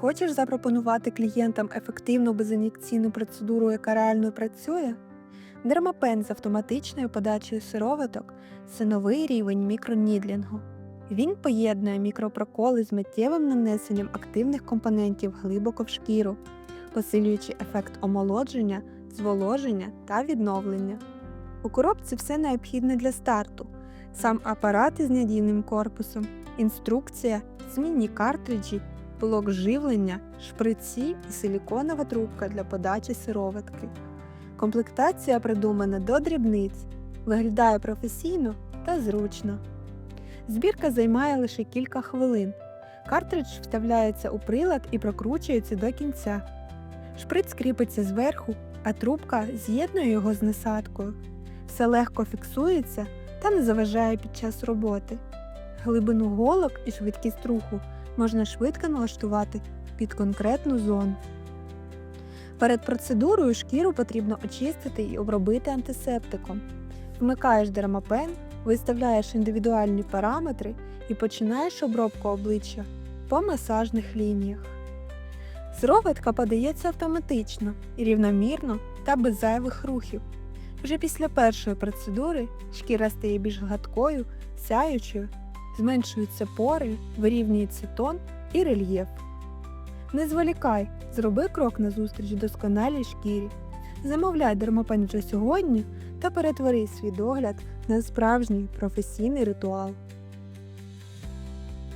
Хочеш запропонувати клієнтам ефективну безін'єкційну процедуру, яка реально працює? Дермапен з автоматичною подачею сироваток це новий рівень мікронідлінгу. Він поєднує мікропроколи з миттєвим нанесенням активних компонентів глибоко в шкіру, посилюючи ефект омолодження, зволоження та відновлення. У коробці все необхідне для старту: сам апарат із надійним корпусом, інструкція, змінні картриджі, блок живлення, шприці і силіконова трубка для подачі сироватки. Комплектація придумана до дрібниць, виглядає професійно та зручно. Збірка займає лише кілька хвилин. Картридж вставляється у прилад і прокручується до кінця. Шприц кріпиться зверху, а трубка з'єднує його з насадкою. Все легко фіксується та не заважає під час роботи. Глибину голок і швидкість руху можна швидко налаштувати під конкретну зону. Перед процедурою шкіру потрібно очистити і обробити антисептиком. Вмикаєш дермапен, виставляєш індивідуальні параметри і починаєш обробку обличчя по масажних лініях. Сироватка подається автоматично рівномірно та без зайвих рухів. Вже після першої процедури шкіра стає більш гладкою, сяючою, зменшуються пори, вирівнюється тон і рельєф. Не зволікай, зроби крок назустріч досконалій шкірі. Замовляй дермопен сьогодні та перетвори свій догляд на справжній професійний ритуал.